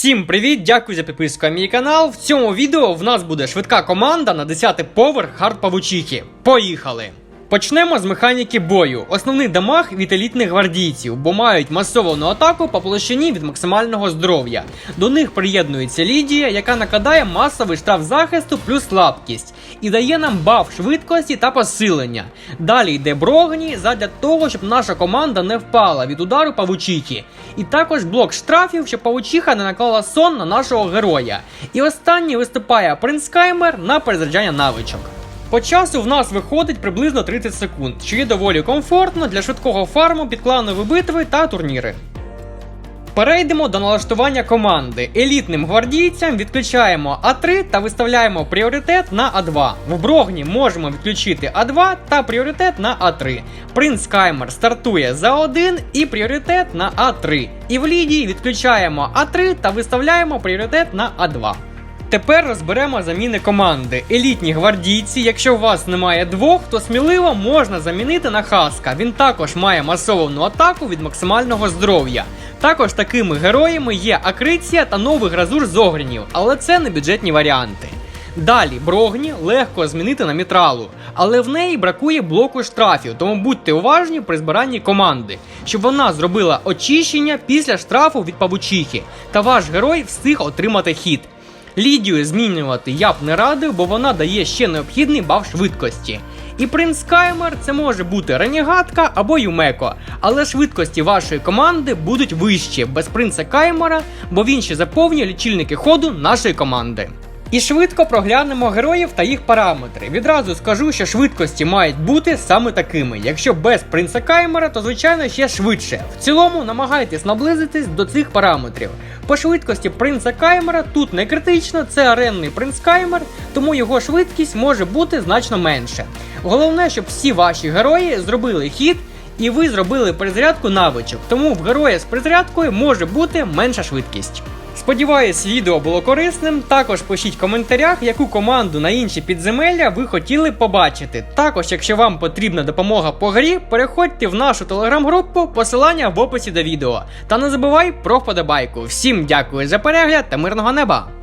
Всім привіт! Дякую за підписку на мій канал. В цьому відео в нас буде швидка команда на 10-й поверх хард павучихи. Поїхали! Почнемо з механіки бою. Основний дамаг від елітних гвардійців, бо мають масовану атаку по площині від максимального здоров'я. До них приєднується Лідія, яка накладає масовий штраф захисту плюс слабкість і дає нам баф швидкості та посилення. Далі йде Брогні задля того, щоб наша команда не впала від удару павучихи. І також блок штрафів, щоб павучиха не наклала сон на нашого героя. І останній виступає принц Каймер на перезаряджання навичок. По часу в нас виходить приблизно 30 секунд, що є доволі комфортно для швидкого фарму під кланові битви та турніри. Перейдемо до налаштування команди. Елітним гвардійцям відключаємо А3 та виставляємо пріоритет на А2. В Брогні можемо відключити А2 та пріоритет на А3. Принц Каймер стартує за 1 і пріоритет на А3. І в Лідії відключаємо А3 та виставляємо пріоритет на А2. Тепер розберемо заміни команди. Елітні гвардійці, якщо у вас немає двох, то сміливо можна замінити на хаска. Він також має масовану атаку від максимального здоров'я. Також такими героями є Акриція та новий гразур з огрінів, але це не бюджетні варіанти. Далі Брогні легко змінити на мітралу, але в неї бракує блоку штрафів, тому будьте уважні при збиранні команди, щоб вона зробила очищення після штрафу від павучихи, та ваш герой встиг отримати хід. Лідію змінювати я б не радив, бо вона дає ще необхідний баф швидкості. І принц Каймер це може бути Ренегатка або Юмеко, але швидкості вашої команди будуть вищі без принца Каймера, бо він ще заповнює лічильники ходу нашої команди. І швидко проглянемо героїв та їх параметри. Відразу скажу, що швидкості мають бути саме такими. Якщо без принца Каймера, то звичайно ще швидше. В цілому намагайтесь наблизитись до цих параметрів. По швидкості принца Каймера тут не критично, це аренний принц Каймер, тому його швидкість може бути значно менше. Головне, щоб всі ваші герої зробили хід. І ви зробили перезарядку навичок, тому в героя з перезарядкою може бути менша швидкість. Сподіваюсь, відео було корисним. Також пишіть в коментарях, яку команду на інші підземелля ви хотіли побачити. Також, якщо вам потрібна допомога по грі, переходьте в нашу телеграм-групу, посилання в описі до відео. Та не забувай про вподобайку. Всім дякую за перегляд та мирного неба!